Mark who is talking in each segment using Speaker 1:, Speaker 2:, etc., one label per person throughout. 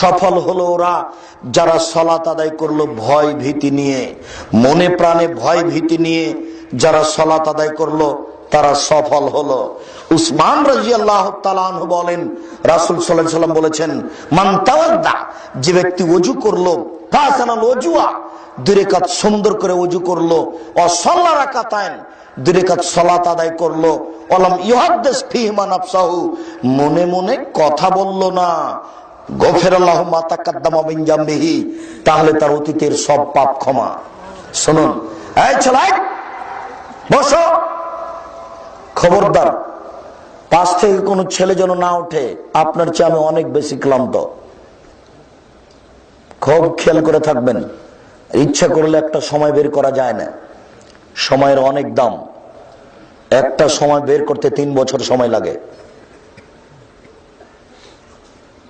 Speaker 1: সফল হলো ওরা। যারা সলাত আদায় করল ভয় ভীতি নিয়ে, মনে প্রাণে ভয় ভীতি নিয়ে যারা সলাত আদায় করল, তারা সফল হলো। উসমান রাজি আল্লাহ বলেন, রাসুল সাল্লাম বলেছেন মান্তাওয়াদ্দা যে ব্যক্তি অজু করল অজুয়া দূরে কাজ সুন্দর করে অজু করল অসল্লা রাকাতায়ন দূরে কাজ সলাত আদায় করল অলাম ইহাদ্দেশ ফিহমা নাফসাহু মনে মনে কথা বলল না। তাহলে তার অতীতের সব পাপ ক্ষমা। শুনুন বসো। খবরদার, পাশ থেকে কোনো ছেলে যেন না ওঠে, আপনার চেয়ে আমি অনেক বেশি ক্লান্ত। খুব খেয়াল করে থাকবেন, ইচ্ছা করলে একটা সময় বের করা যায় না। সময়ের অনেক দাম। একটা সময় বের করতে তিন বছর সময় লাগে।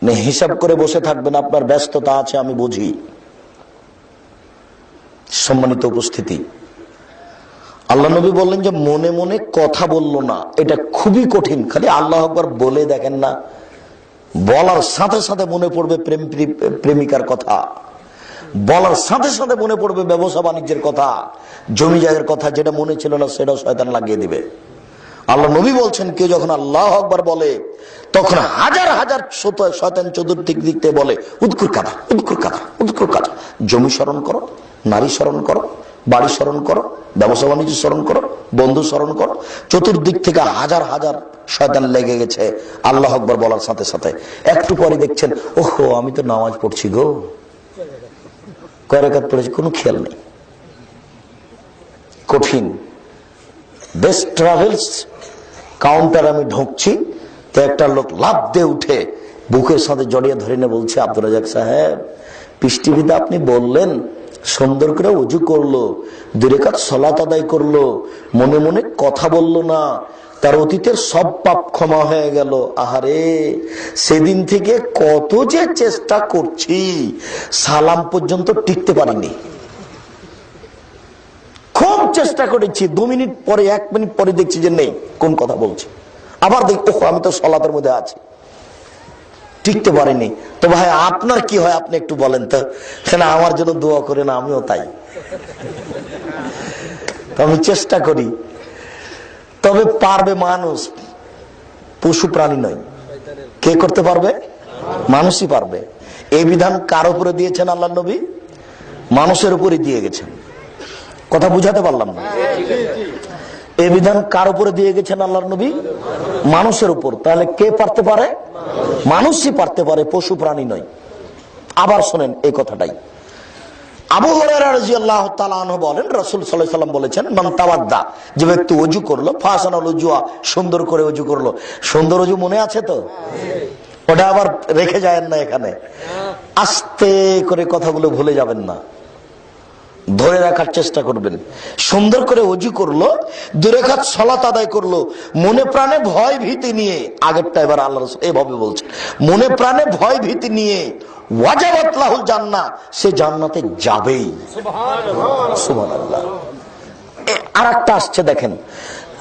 Speaker 1: হিসাব করে বসে থাকবেন, আপনার ব্যস্ততা আছে, আমি বুঝি। সম্মানিত উপস্থিতি। আল্লাহ নবী বললেন যে, মনে মনে কথা বলল না, এটা খুবই কঠিন। খালি আল্লাহ একবার বলে দেখেন না, বলার সাথে সাথে মনে পড়বে প্রেম, প্রেমিকার কথা। বলার সাথে সাথে মনে পড়বে ব্যবসা, বাণিজ্যের কথা, জমি জায়গার কথা, যেটা মনে ছিল না, সেটাও শয়তান লাগিয়ে দিবে। আল্লাহ নবী বলছেন, কেউ যখন আল্লাহ আকবার বলে, তখন হাজার হাজার শয়তান চতুর্দিক দিক থেকে বলে উৎকুর কাদা উৎকুর কাদা উৎকুর কাদা। জমি স্মরণ করো, নারী স্মরণ করো, বাড়ি স্মরণ করো, ব্যবসা বাণিজ্য স্মরণ করো, বন্ধু স্মরণ করো। চতুর্দিক থেকে হাজার হাজার শয়তান লেগে গেছে, আল্লাহ আকবর বলার সাথে সাথে। একটু পরে দেখছেন, ওহো, আমি তো নামাজ পড়ছি গো। কয়েক পড়েছি? কোনো খেয়াল নেই। কঠিন। বেস্ট ট্রাভেলস কাউন্টার আমি ঢুকছি, তো একটা লোক লাভ দিয়ে উঠে বুকের সাথে জড়িয়ে ধরে নিয়ে বলছে আব্দুল রাজাক সাহেব, পিস আপনি বললেন, সুন্দর করে উজু করল দূরে কাজ সলাত আদায় করল, মনে মনে কথা বলল না, তার অতীতের সব পাপ ক্ষমা হয়ে গেল। আহারে, সেদিন থেকে কত যে চেষ্টা করছি, সালাম পর্যন্ত টিকতে পারিনি। চেষ্টা করেছি, দু মিনিট পরে, এক মিনিট পরে দেখছি যে নেই, কোন কথা বলছি। আবার দেখ ও আমি তো সলাতের মধ্যে আছি। টিকতে পারিনি। তো ভাই, আপনার কি হয়, আপনি একটু বলেন তো। সেটা আমার জন্য দোয়া করে না আমিও তাই। আমি চেষ্টা করি। তবে পারবে মানুষ, পশু প্রাণী নয়। কে করতে পারবে? মানুষই পারবে। এই বিধান কার উপরে দিয়েছেন আল্লাহ নবী? মানুষের উপরে দিয়ে গেছেন। কথা বুঝাতে পারলাম না। এই বিধান কার উপরে দিয়ে গেছেন আল্লাহ নবী? মানুষের উপর। তাহলে কে পারতে পারে? মানুষই পারতে পারে, পশু প্রাণী নয়। আবার শোনেন এই কথাটাই। আবু আল্লাহ বলেন, রসুল সাল্লাম বলেছেন মমতাবাদ্দা যে ব্যক্তি অজু করল, ফাঁসানো অজুয়া সুন্দর করে অজু করল। সুন্দর অজু মনে আছে তো? ওটা আবার রেখে যায় না এখানে। আস্তে করে কথাগুলো ভুলে যাবেন না। ধরে রাখার চেষ্টা করবেন। সুন্দর করে অজু করল, দুরেখাত সলাত আদায় করল। মনে প্রাণে ভয় ভীতি নিয়ে, আগেরটা এবার আল্লাহ এভাবে বলছে মনে প্রাণে ভয় ভীতি নিয়ে আর একটা আসছে দেখেন,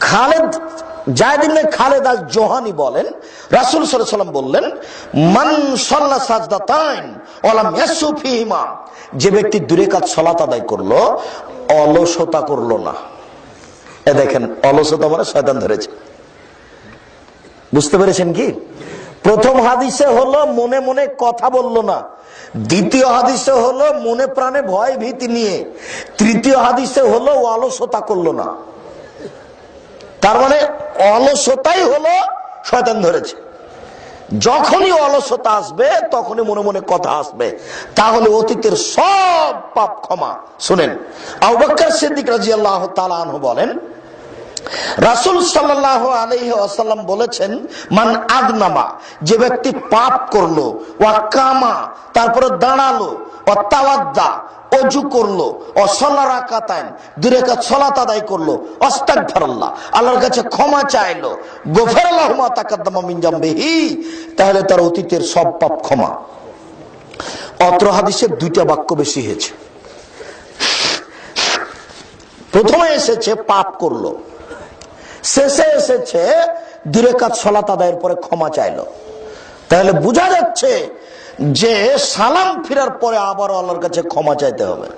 Speaker 1: খালেদ জায়দিন খালেদ আজ জোহানি বলেন, রাসুল সাল্লাম বললেন, মান সাল্লা সাজদা তাইন ওলাম ইয়াসুফিহিমা যে ব্যক্তি দূরে কাজ সলাত আদায় করল, অলসতা করল না। এ দেখেন, অলসতা মানে শয়তান ধরেছে। বুঝতে পেরেছেন কি? প্রথম হাদিসে হলো, মনে মনে কথা বলল না। দ্বিতীয় হাদিসে হলো, মনে প্রাণে ভয় ভীতি নিয়ে। তৃতীয় হাদিসে হলো, অলসতা করল না। তার মানে অলসতাই হলো শয়তান ধরেছে। যখনই অলসতা আসবে, তখনই মনে মনে কথা আসবে। তাহলে অতীতের সব পাপ ক্ষমা। শুনেন আবাক্কর সিদ্দিক রাজি আল্লাহ তালাহ বলেন রাসুল সাল্লাহ আলহি আসাল্লাম বলেছেন, মান আদনামা যে ব্যক্তি পাপ করল, ওয়া কামা, তারপরে দাঁড়াল ও অজু করল কাতায়ন দূরে করল অস্তাক আল্লাহর কাছে ক্ষমা চাইলো তাকাদ্দামা মিনজাম্বেহি তাহলে তার অতীতের সব পাপ ক্ষমা। অত্র হাদিসের দুইটা বাক্য বেশি হয়েছে। প্রথমে এসেছে, পাপ করল। শেষে এসেছে দূরে কাজ সলাত আদায়ের পরে ক্ষমা চাইলো। তাহলে বোঝা যাচ্ছে যে সালাম ফিরার পরে আবার আল্লাহর কাছে ক্ষমা চাইতে হবে।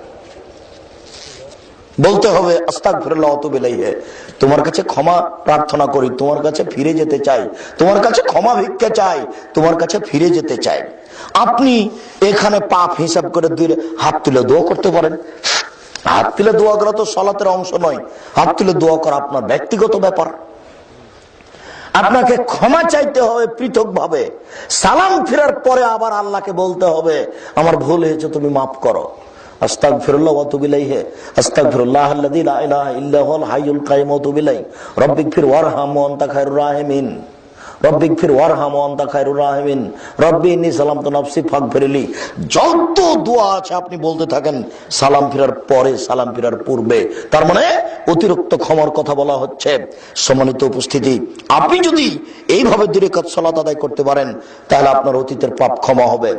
Speaker 1: বলতে হবে আস্তাক ফিরল্লাহ অতবিলাইহে তোমার কাছে ক্ষমা প্রার্থনা করি, তোমার কাছে ফিরে যেতে চাই, তোমার কাছে ক্ষমা ভিক্ষা চাই, তোমার কাছে ফিরে যেতে চাই। আপনি এখানে পাপ হিসাব করে দুই হাত তুলে দোয়া করতে পারেন। হাত তুলে দোয়া করা তো সলাতের অংশ নয়। হাত তুলে দোয়া করা আপনার ব্যক্তিগত ব্যাপার। আপনাকে ক্ষমা চাইতে হবে পৃথক ভাবে সালাম ফেরার পরে আবার আল্লাহকে বলতে হবে, আমার ভুল হয়েছে, তুমি মাফ করো। আস্তাগফিরুল্লাহ যত দোয়া আছে আপনি বলতে থাকেন, সালাম ফিরার পরে সালাম ফিরার পূর্বে। তার মানে অতিরিক্ত ক্ষমার কথা বলা হচ্ছে। সম্মানিত উপস্থিতি, আপনি যদি এইভাবে দূরে কাজ সলাত আদায় করতে পারেন, তাহলে আপনার অতীতের পাপ ক্ষমা হবে।